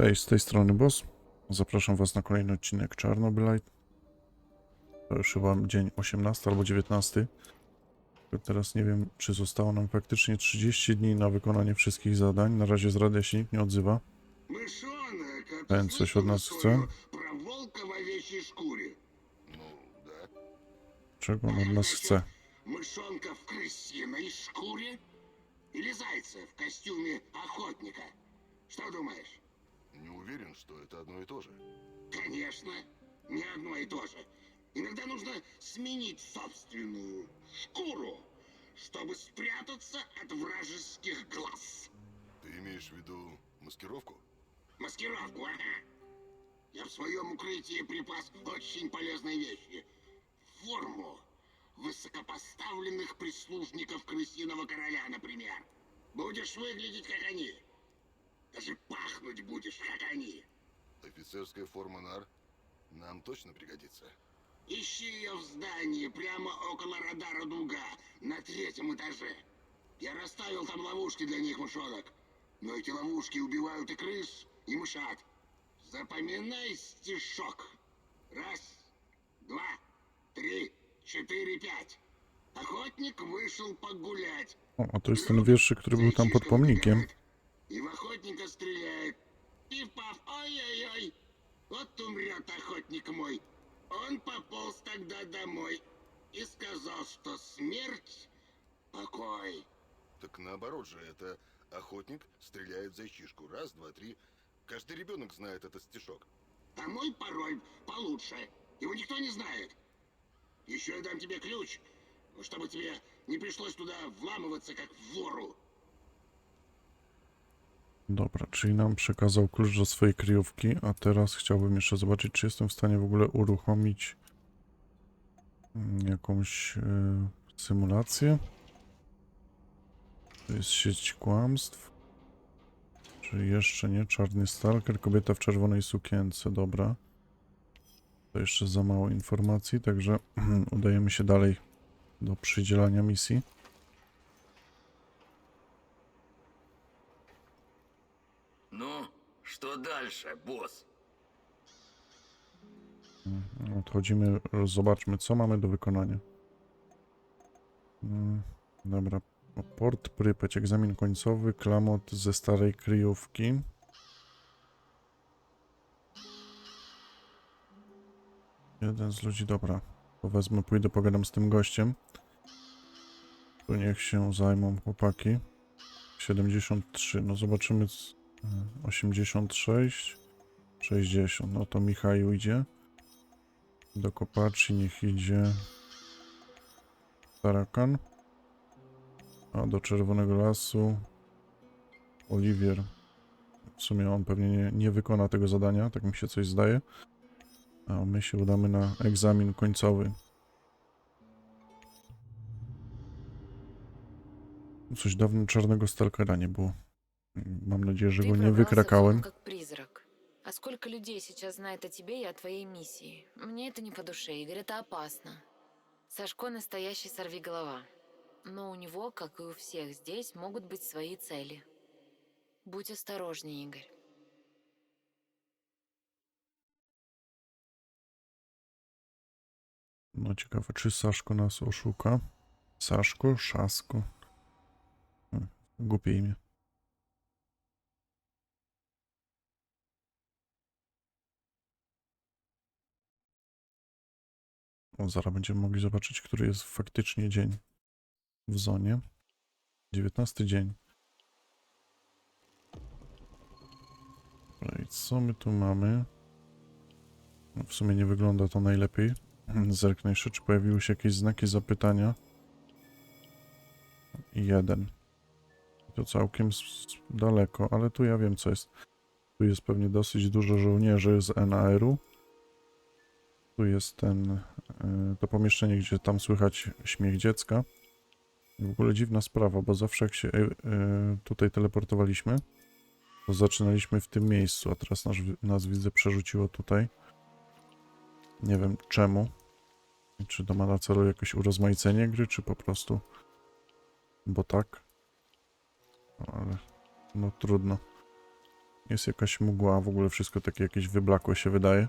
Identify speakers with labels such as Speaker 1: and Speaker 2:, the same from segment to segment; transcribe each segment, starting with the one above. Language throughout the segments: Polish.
Speaker 1: Cześć, z tej strony Boss. Zapraszam Was na kolejny odcinek Czarnobylite. To już chyba dzień 18 albo 19. Tylko Teraz nie wiem, czy zostało nam faktycznie 30 dni na wykonanie wszystkich zadań. Na razie z radia się nikt nie odzywa.
Speaker 2: Мышонок, а ты
Speaker 1: Пен, coś od
Speaker 2: слышал
Speaker 1: nas
Speaker 2: историю
Speaker 1: chce?
Speaker 2: Про волка в овечьей шкуре.
Speaker 3: Ну, да.
Speaker 1: Czego on od nas chce?
Speaker 2: Мышонка в крысиной шкуре? Или зайца в костюме охотника? Что думаешь?
Speaker 3: Не уверен, что это одно и то же.
Speaker 2: Конечно, не одно и то же. Иногда нужно сменить собственную шкуру, чтобы спрятаться от вражеских глаз.
Speaker 3: Ты имеешь в виду маскировку?
Speaker 2: Маскировку, ага. Я в своем укрытии припас очень полезные вещи. Форму высокопоставленных прислужников крысиного короля, например. Будешь выглядеть, как они. Даже пахнуть будешь, как они.
Speaker 3: Офицерская форма нар нам точно пригодится.
Speaker 2: Ищи ее в здании, прямо около радара Дуга, на третьем этаже. Я расставил там ловушки для них, мышонок. Но эти ловушки убивают и крыс, и мышат. Запоминай стишок. Раз, два, три, четыре, пять. Охотник вышел погулять.
Speaker 1: O, a to jest ten wierszyk, który był tam pod pomnikiem.
Speaker 2: И в охотника стреляет. Пиф-паф, ой-ой-ой. Вот умрет охотник мой. Он пополз тогда домой и сказал, что смерть — покой.
Speaker 3: Так наоборот же, это охотник стреляет в зайчишку. Раз, два, три. Каждый ребенок знает этот стишок.
Speaker 2: А мой пароль получше. Его никто не знает. Еще я дам тебе ключ, чтобы тебе не пришлось туда вламываться, как вору.
Speaker 1: Dobra, czyli nam przekazał klucz do swojej kryjówki, a teraz chciałbym jeszcze zobaczyć, czy jestem w stanie w ogóle uruchomić mm, jakąś e, symulację. To jest sieć kłamstw. Czy jeszcze nie? Czarny stalker, kobieta w czerwonej sukience, dobra. To jeszcze za mało informacji, także udajemy się dalej do przydzielania misji.
Speaker 4: что дальше, босс?
Speaker 1: Odchodzimy, zobaczmy, co mamy do wykonania. Mm, Dobra. O, Port Prypeć, egzamin końcowy, klamot ze starej kryjówki. Jeden z ludzi, dobra. To wezmę, pójdę, pogadam z tym gościem. Tu niech się zajmą chłopaki. 73, no zobaczymy. c- e, 86, 60, no to Michał idzie. Do kopaczy niech idzie Tarakan. A do Czerwonego Lasu Oliwier. W sumie on pewnie nie, nie wykona tego zadania, tak mi się coś zdaje. A my się udamy na egzamin końcowy. Coś dawno czarnego stalkera nie było. Mam nadzieję, że
Speaker 5: Ты
Speaker 1: go nie
Speaker 5: пробрался в
Speaker 1: wykrakałem.
Speaker 5: как призрак. А сколько людей сейчас знает о тебе и о твоей миссии? Мне это не по душе, Игорь, это опасно. Сашко настоящий сорвиголова. Но у него, как и у всех здесь, могут быть свои цели. Будь осторожней, Игорь.
Speaker 1: No ciekawe, czy Saszko nas oszuka? Saszko, Szasko. Hmm, Głupie imię. O, zaraz będziemy mogli zobaczyć, który jest faktycznie dzień w zonie. 19 dzień. Dobra, i co my tu mamy? No, w sumie nie wygląda to najlepiej. Zerknę jeszcze, czy pojawiły się jakieś znaki zapytania. Jeden. To całkiem daleko, ale tu ja wiem co jest. Tu jest pewnie dosyć dużo żołnierzy z NAR-u. Tu jest ten, to pomieszczenie, gdzie tam słychać śmiech dziecka. W ogóle dziwna sprawa, bo zawsze jak się e, e, tutaj teleportowaliśmy, to zaczynaliśmy w tym miejscu, a teraz nas, nas widzę przerzuciło tutaj. Nie wiem czemu. Czy to ma na celu jakieś urozmaicenie gry, czy po prostu. Bo tak. No, ale no trudno. Jest jakaś mgła, w ogóle wszystko takie jakieś wyblakłe się wydaje.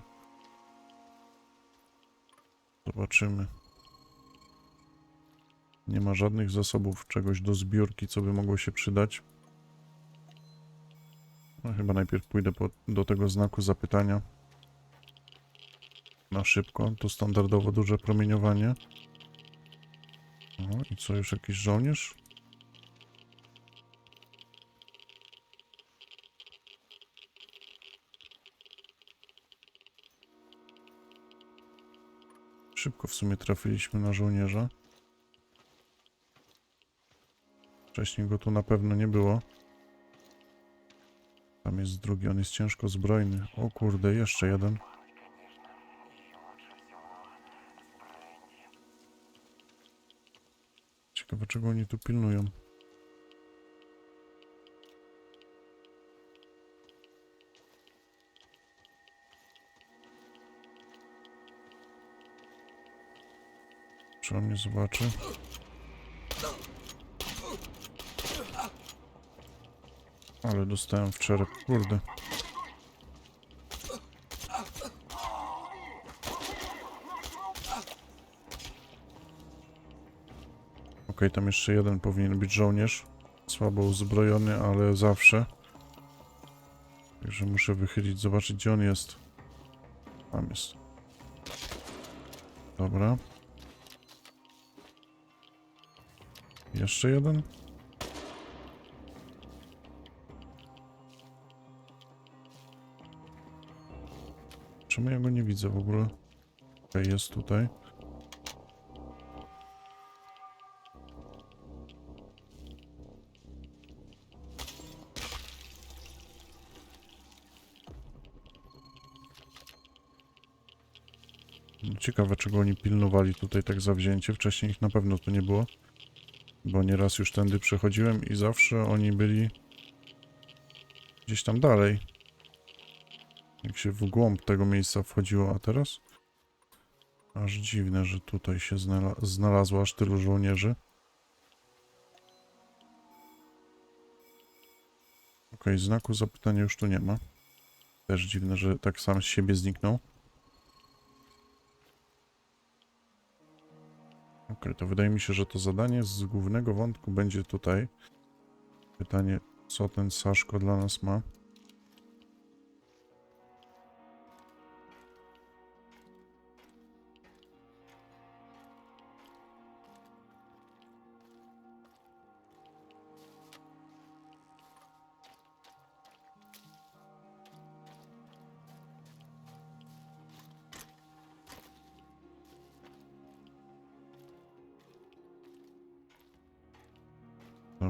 Speaker 1: Zobaczymy. Nie ma żadnych zasobów czegoś do zbiórki, co by mogło się przydać. No, chyba najpierw pójdę po, do tego znaku zapytania. Na szybko, to standardowo duże promieniowanie. O, i co, już jakiś żołnierz? Szybko w sumie trafiliśmy na żołnierza. Wcześniej go tu na pewno nie było. Tam jest drugi, on jest ciężko zbrojny. O kurde, jeszcze jeden. Ciekawe, czego oni tu pilnują. Czy on mnie zobaczy? Ale dostałem w czerep, kurde. Okej, tam jeszcze jeden powinien być żołnierz. Słabo uzbrojony, ale zawsze. Także muszę wychylić, zobaczyć gdzie on jest. Tam jest. Dobra. Jeszcze jeden? Czemu ja go nie widzę w ogóle? Okej, jest tutaj. Ciekawe, czego oni pilnowali tutaj tak zawzięcie. Wcześniej ich na pewno tu nie było. Bo nieraz już tędy przechodziłem i zawsze oni byli gdzieś tam dalej. Jak się w głąb tego miejsca wchodziło, a teraz? Aż dziwne, że tutaj się znala znalazło aż tylu żołnierzy. Okej, znaku zapytania już tu nie ma. Też dziwne, że tak sam z siebie zniknął. Okej, to wydaje mi się, że to zadanie z głównego wątku będzie tutaj. Pytanie, co ten Saszko dla nas ma?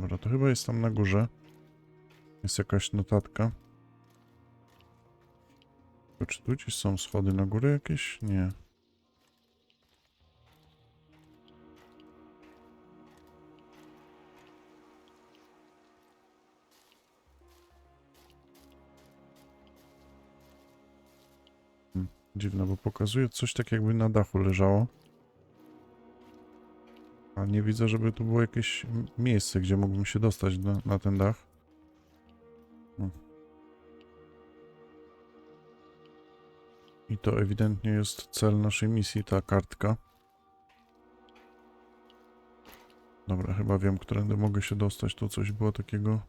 Speaker 1: Dobra, to chyba jest tam na górze. Jest jakaś notatka. To Czy tu gdzieś są schody na górę jakieś? Nie. Hmm, Dziwne, bo pokazuje coś tak jakby na dachu leżało. A nie widzę, żeby tu było jakieś miejsce, gdzie mógłbym się dostać na, na ten dach. Hmm. I to ewidentnie jest cel naszej misji, ta kartka. Dobra, chyba wiem, którędy mogę się dostać. Tu coś było takiego.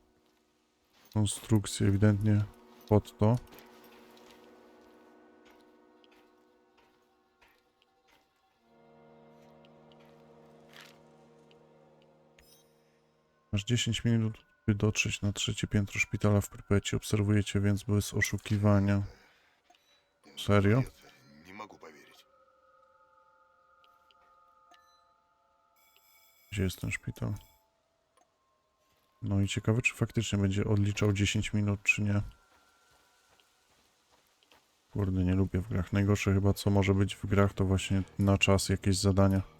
Speaker 1: Konstrukcji ewidentnie pod to. Masz 10 minut, by dotrzeć na trzecie piętro szpitala w Prypecie. Obserwujecie więc bez oszukiwania. Serio? Gdzie jest ten szpital? No i ciekawe, czy faktycznie będzie odliczał 10 minut, czy nie. Kurde, nie lubię w grach. Najgorsze chyba, co może być w grach, to właśnie na czas jakieś zadania.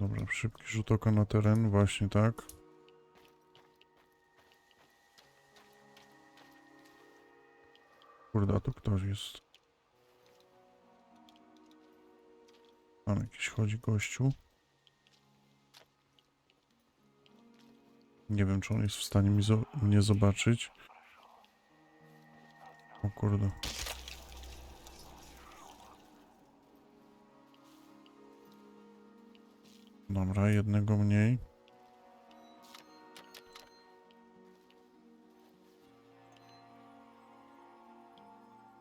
Speaker 1: Dobra, szybki rzut oka na teren, właśnie tak. Kurde, a tu ktoś jest. Tam jakiś chodzi gościu. Nie wiem, czy on jest w stanie mi zo mnie zobaczyć. O kurde. Dobra, jednego mniej.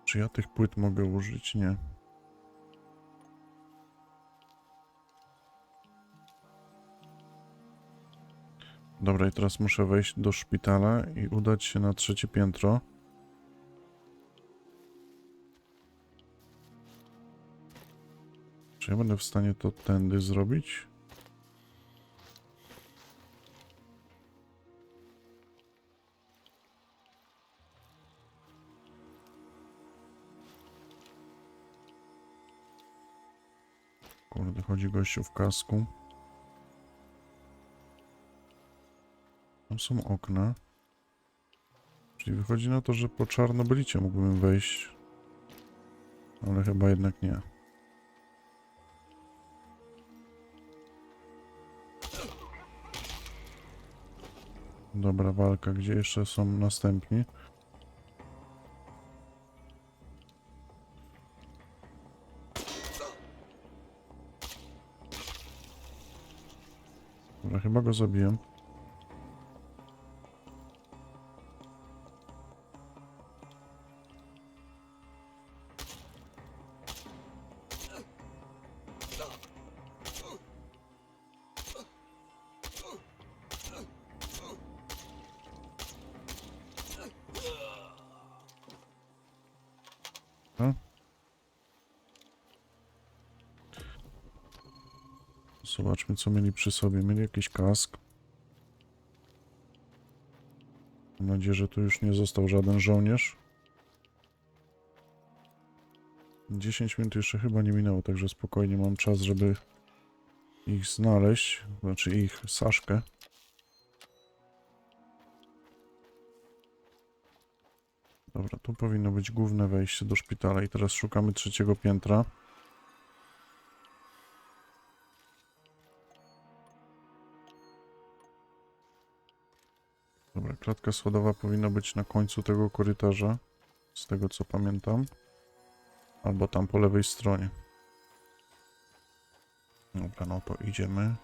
Speaker 1: Czy ja tych płyt mogę użyć? Nie. Dobra, i teraz muszę wejść do szpitala i udać się na trzecie piętro. Czy ja będę w stanie to tędy zrobić? Kurde, chodzi gościu w kasku. Tam są okna. Czyli wychodzi na to, że po czarnobylicie mógłbym wejść. Ale chyba jednak nie. Dobra walka, gdzie jeszcze są następni? Dobra, chyba go zabiłem. Co mieli przy sobie. Mieli jakiś kask. Mam nadzieję, że tu już nie został żaden żołnierz. 10 minut jeszcze chyba nie minęło, także spokojnie mam czas, żeby ich znaleźć. Znaczy ich, Saszkę. Dobra, tu powinno być główne wejście do szpitala i teraz szukamy trzeciego piętra. Klatka schodowa powinna być na końcu tego korytarza, z tego co pamiętam. Albo tam po lewej stronie. Dobra, no to idziemy.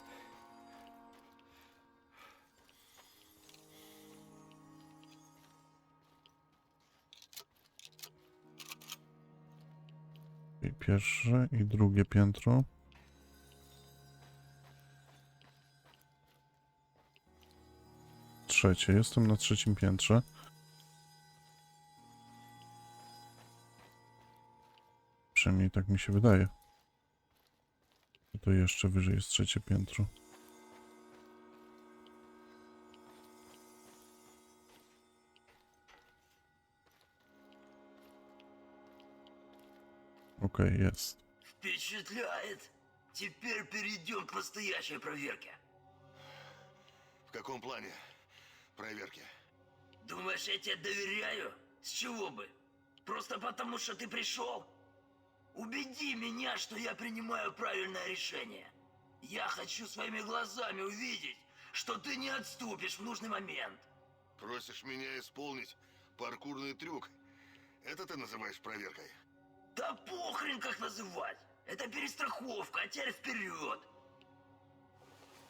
Speaker 1: I pierwsze i drugie piętro. Trzecie. Jestem na trzecim piętrze. Przynajmniej tak mi się wydaje. To jeszcze wyżej jest trzecie piętro. Okej, jest.
Speaker 4: Впечатляет. Теперь перейдем к настоящей проверке.
Speaker 3: В каком плане Проверки?
Speaker 4: Думаешь, я тебе доверяю? С чего бы? Просто потому, что ты пришел? Убеди меня, что я принимаю правильное решение. Я хочу своими глазами увидеть, что ты не отступишь в нужный момент.
Speaker 3: Просишь меня исполнить паркурный трюк? Это ты называешь проверкой?
Speaker 4: Да похрен как называть. Это перестраховка, а теперь вперед.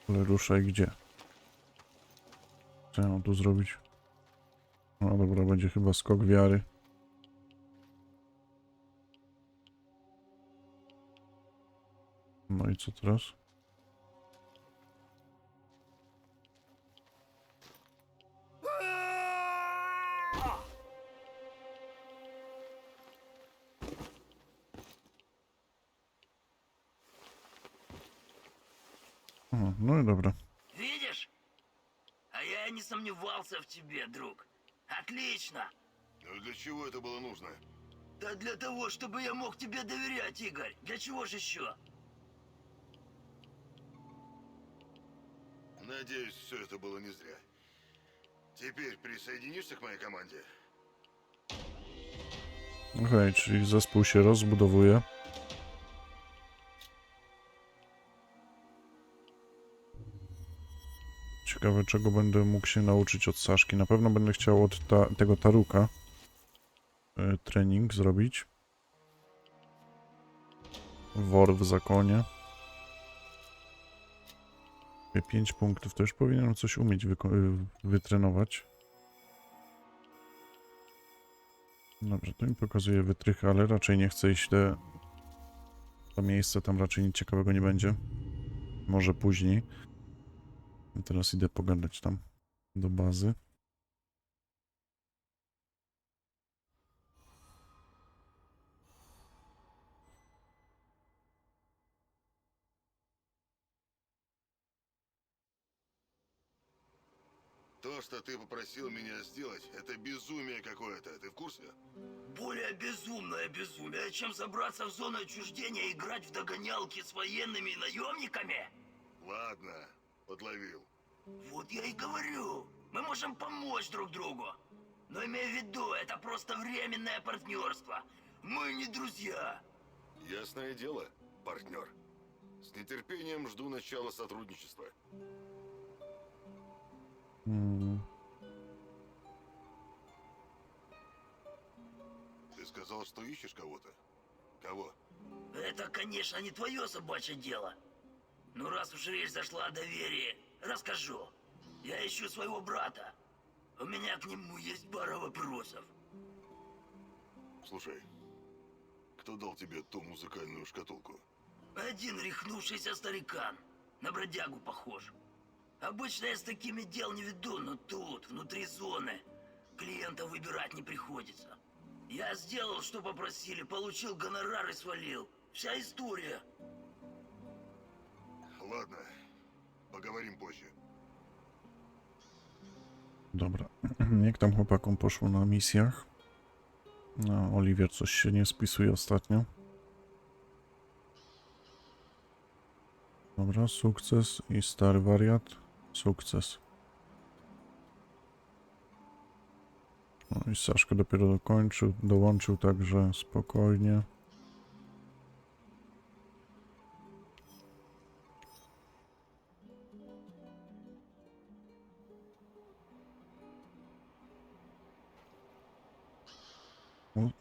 Speaker 1: Ale ruszaj gdzie? Co ja mam tu zrobić? No dobra, będzie chyba skok wiary. No i co teraz?
Speaker 4: Сомневался в тебе, друг. Отлично.
Speaker 3: Ну для чего это было нужно?
Speaker 4: Да для того, чтобы я мог тебе доверять, Игорь. Для чего же еще?
Speaker 3: Надеюсь, все это было не зря. Теперь присоединишься к моей команде?
Speaker 1: Okej, czyli zespół się rozbudowuje. Ciekawe czego będę mógł się nauczyć od Saszki. Na pewno będę chciał od ta, tego Taruka y, trening zrobić. Wor w zakonie. 5 punktów, to już powinienem coś umieć y, wytrenować. Dobrze, to mi pokazuje wytrychy, ale raczej nie chcę iść te, to miejsce, tam raczej nic ciekawego nie będzie. Może później. A Teraz idę pogadać tam do bazy.
Speaker 3: То, что ты попросил меня сделать, это безумие какое-то. Ты в курсе?
Speaker 4: Более безумное безумие, чем забраться в зону отчуждения и играть в догонялки с военными и наемниками?
Speaker 3: Ладно, подловил.
Speaker 4: Вот я и говорю. Мы можем помочь друг другу. Но имей в виду, это просто временное партнерство. Мы не друзья.
Speaker 3: Ясное дело, партнер. С нетерпением жду начала сотрудничества.
Speaker 1: Mm,
Speaker 3: Ты сказал, что ищешь кого-то? Кого?
Speaker 4: Это, конечно, не твое собачье дело. Но раз уж речь зашла о доверии, расскажу. Я ищу своего брата. У меня к нему есть пара вопросов.
Speaker 3: Слушай, кто дал тебе ту музыкальную шкатулку?
Speaker 4: Один рехнувшийся старикан. На бродягу похож. Обычно я с такими дел не веду, но тут, внутри зоны, клиента выбирать не приходится. Я сделал, что попросили, получил гонорар и свалил. Вся история.
Speaker 3: Ладно, поговорим позже.
Speaker 1: dobra. Jak tam chłopakom poszło na misjach? No, Oliwier coś się nie spisuje ostatnio. Dobra, sukces i stary wariat. Sukces. No i Saszka dopiero dokończył, dołączył, także spokojnie.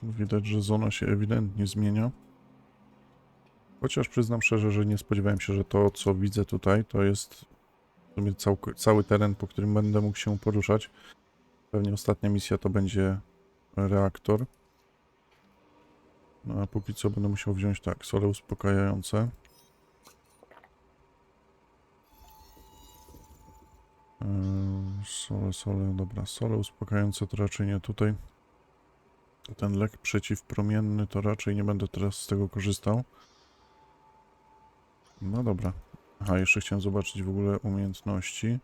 Speaker 1: Widać, że zona się ewidentnie zmienia. Chociaż przyznam szczerze, że nie spodziewałem się, że to, co widzę tutaj, to jest w sumie całk- cały teren, po którym będę mógł się poruszać. Pewnie ostatnia misja to będzie reaktor. No a póki co będę musiał wziąć tak, sole uspokajające. Eee, Sole, sole, dobra, sole uspokajające to raczej nie tutaj. Ten lek przeciwpromienny to raczej nie będę teraz z tego korzystał. No dobra. Aha, jeszcze chciałem zobaczyć w ogóle umiejętności.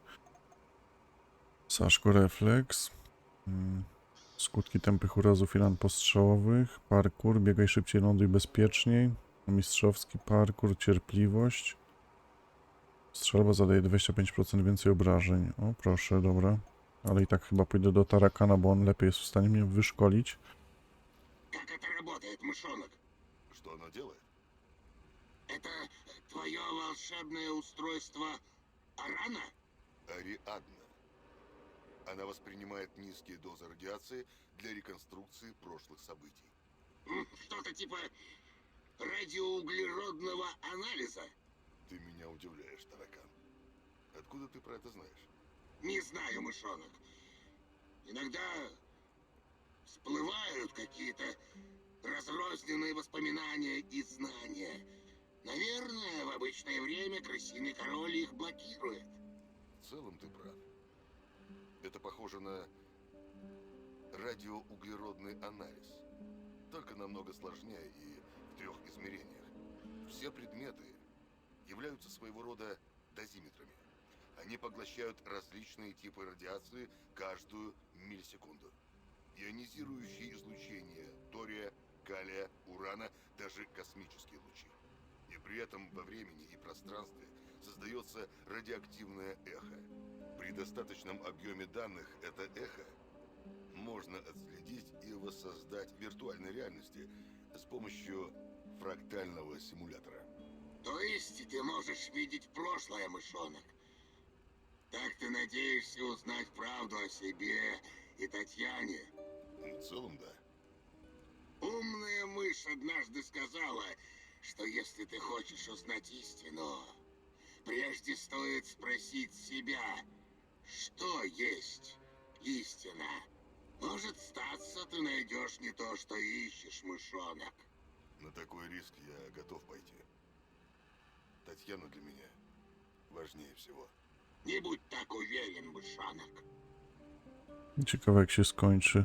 Speaker 1: Saszko refleks. Mm, Skutki tępych urazów i ran postrzałowych. Parkour, biegaj szybciej, ląduj bezpieczniej. Mistrzowski parkour, cierpliwość. Strzelba zadaje 25% więcej obrażeń. O, proszę, dobra. Ale i tak chyba pójdę do Tarakana, bo on lepiej jest w stanie mnie wyszkolić.
Speaker 2: Как это работает, мышонок?
Speaker 3: Что она делает?
Speaker 2: Это твое волшебное устройство Арана?
Speaker 3: Ариадна. Она воспринимает низкие дозы радиации для реконструкции прошлых событий.
Speaker 2: Что-то типа радиоуглеродного анализа?
Speaker 3: Ты меня удивляешь, таракан. Откуда ты про это знаешь?
Speaker 2: Не знаю, мышонок. Иногда всплывают какие-то разрозненные воспоминания и знания. Наверное, в обычное время крысиный король их блокирует.
Speaker 3: В целом ты прав. Это похоже на радиоуглеродный анализ. Только намного сложнее и в трех измерениях. Все предметы являются своего рода дозиметрами. Они поглощают различные типы радиации каждую миллисекунду. Ионизирующие излучения тория, калия, урана, даже космические лучи. И при этом во времени и пространстве создается радиоактивное эхо. При достаточном объеме данных это эхо можно отследить и воссоздать в виртуальной реальности с помощью фрактального симулятора.
Speaker 2: То есть ты можешь видеть прошлое, мышонок? Так ты надеешься узнать правду о себе и Татьяне?
Speaker 3: В целом, да.
Speaker 2: Умная мышь однажды сказала, что если ты хочешь узнать истину, прежде стоит спросить себя, что есть истина. Может, статься ты найдешь не то, что ищешь, мышонок.
Speaker 3: На такой риск я готов пойти. Татьяна для меня важнее всего.
Speaker 2: Не будь так уверен, мышонок.
Speaker 1: Ciekawe jak się skończy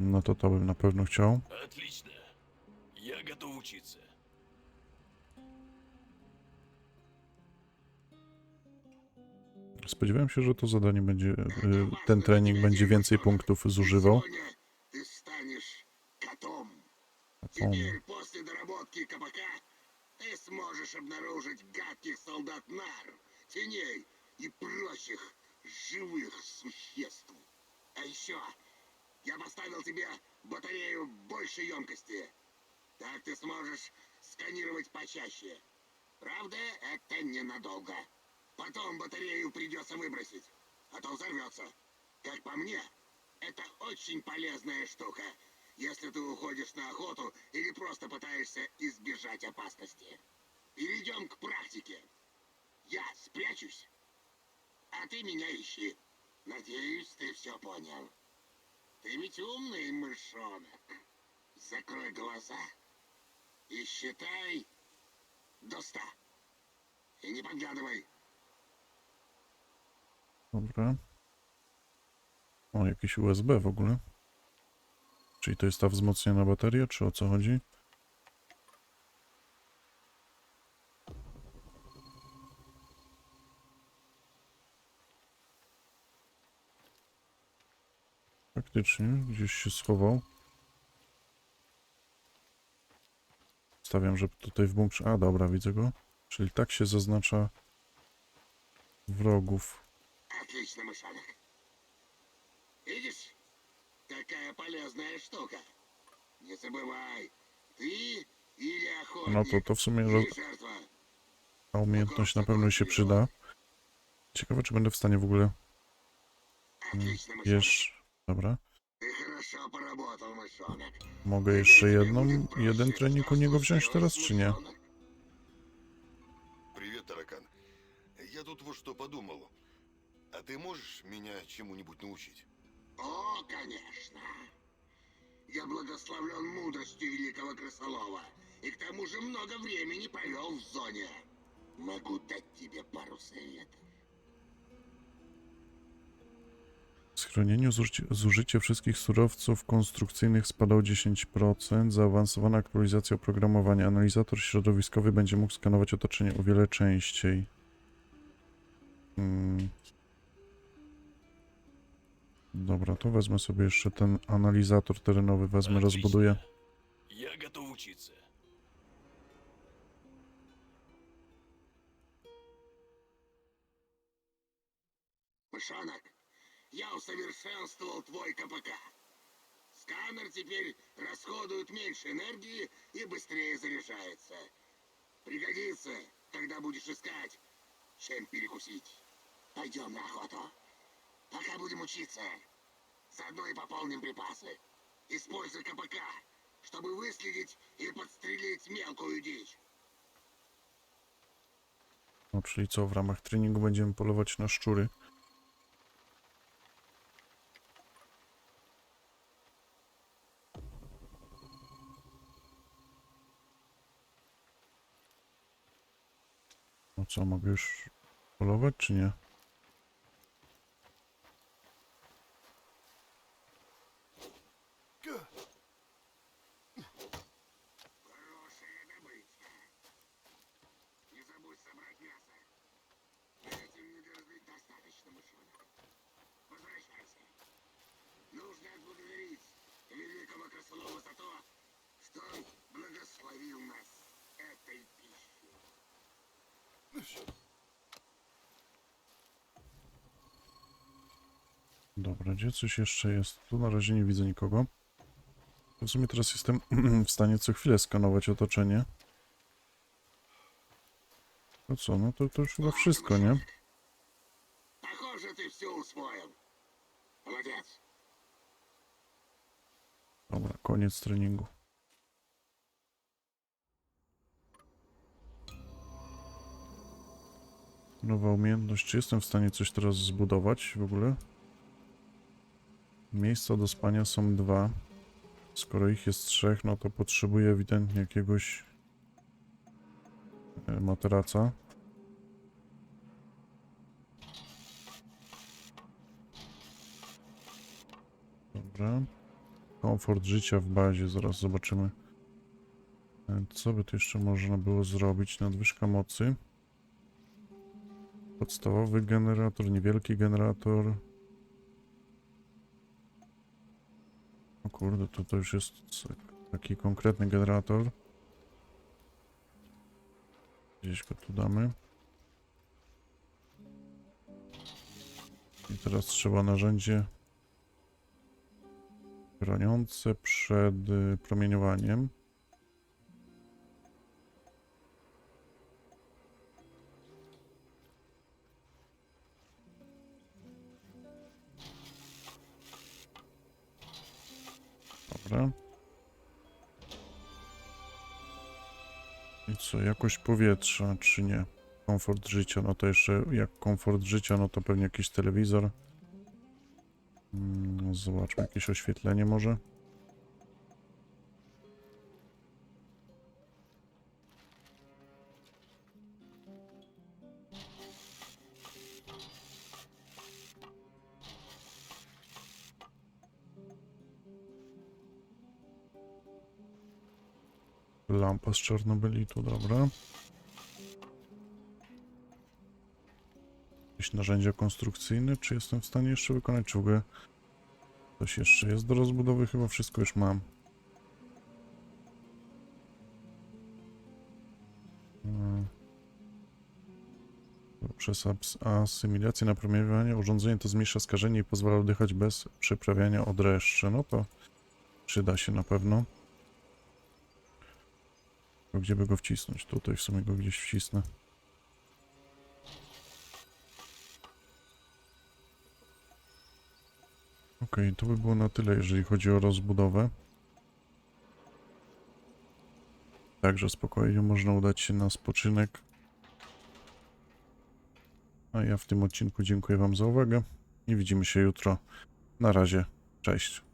Speaker 1: No to to bym na pewno chciał.
Speaker 6: Отлично. Я готов учиться.
Speaker 1: Spodziewałem się, że to zadanie będzie, y, ten trening będzie więcej punktów zużywał.
Speaker 2: Сегодня ты станешь котом.
Speaker 1: A to-
Speaker 2: Теперь, после доработки КПК, ты сможешь обнаружить гадких солдат нар, теней и прочих живых существ. А еще Я поставил тебе батарею большей емкости. Так ты сможешь сканировать почаще. Правда, это ненадолго. Потом батарею придется выбросить, а то взорвется. Как по мне, это очень полезная штука, если ты уходишь на охоту или просто пытаешься избежать опасности. Перейдем к практике. Я спрячусь, а ты меня ищи. Надеюсь, ты все понял. Ты ведь умный мышонок. Закрой глаза и считай до ста. И не подглядывай.
Speaker 1: Dobra. O, jakiś USB w ogóle. Czyli to jest ta wzmocniona bateria, czy o co chodzi? Faktycznie, gdzieś się schował. Stawiam, że tutaj w bunkrze... A, dobra, widzę go. Czyli tak się zaznacza wrogów.
Speaker 2: Отлично, мышонок. Видишь, какая полезная штука. Не забывай, ты или охотник,
Speaker 1: No to, to w sumie roz...
Speaker 2: или жертва.
Speaker 1: ta umiejętność na pewno się przyda. Ciekawe, czy będę w stanie w ogóle
Speaker 2: Отлично, мышонок.
Speaker 1: Jesz... Dobra.
Speaker 2: Ты хорошо поработал, мышонок.
Speaker 1: Mogę jeszcze jedną, jeden trening u niego wziąć teraz, czy nie?
Speaker 3: Привет, таракан. Я тут вот что подумал. А ты можешь меня чему-нибудь научить?
Speaker 2: О, конечно. Я благословлен мудростью великого крысолова. И к тому же много времени провел в зоне. Могу дать тебе пару советов.
Speaker 1: schronieniu zużycie wszystkich surowców konstrukcyjnych spada o 10%. Zaawansowana aktualizacja oprogramowania. Analizator środowiskowy będzie mógł skanować otoczenie o wiele częściej. Hmm. Dobra, to wezmę sobie jeszcze ten analizator terenowy, wezmę, rozbuduję.
Speaker 6: Ja
Speaker 2: gotów я усовершенствовал твой КПК. Сканер теперь расходует меньше энергии и быстрее заряжается. Пригодится, когда будешь искать, чем перекусить. Пойдем на охоту. Пока будем учиться. Заодно и пополним припасы. Используй КПК, чтобы выследить и подстрелить мелкую дичь.
Speaker 1: No, czyli co, w ramach treningu będziemy polować na szczury. Co, mogę już polować, czy nie? Dobra, gdzie coś jeszcze jest? Tu na razie nie widzę nikogo. W sumie teraz jestem w stanie co chwilę skanować otoczenie. No co, no to, to już chyba wszystko, nie? Dobra, koniec treningu. Nowa umiejętność. Czy jestem w stanie coś teraz zbudować w ogóle? Miejsca do spania są dwa. Skoro ich jest trzech, no to potrzebuję ewidentnie jakiegoś e, materaca. Dobra. Komfort życia w bazie, zaraz zobaczymy. E, Co by tu jeszcze można było zrobić? Nadwyżka mocy. Podstawowy generator, niewielki generator. O kurde, to, to już jest taki konkretny generator. Gdzieś go tu damy. I teraz trzeba narzędzie chroniące przed y, promieniowaniem. Co, jakość powietrza, czy nie? Komfort życia, no to jeszcze jak komfort życia, no to pewnie jakiś telewizor. Mm, Zobaczmy, jakieś oświetlenie może. Lampa z Czarnobylitu, dobra. Jakieś narzędzia konstrukcyjne, czy jestem w stanie jeszcze wykonać, czy coś jeszcze jest do rozbudowy? Chyba wszystko już mam. Mm. Przez asymilację napromieniowania urządzenie to zmniejsza skażenie i pozwala oddychać bez przyprawiania odreszcze. No to przyda się na pewno. Tylko Gdzie by go wcisnąć? Tutaj w sumie go gdzieś wcisnę. Okej, to by było na tyle, jeżeli chodzi o rozbudowę. Także spokojnie można udać się na spoczynek. A ja w tym odcinku dziękuję Wam za uwagę i widzimy się jutro. Na razie, cześć.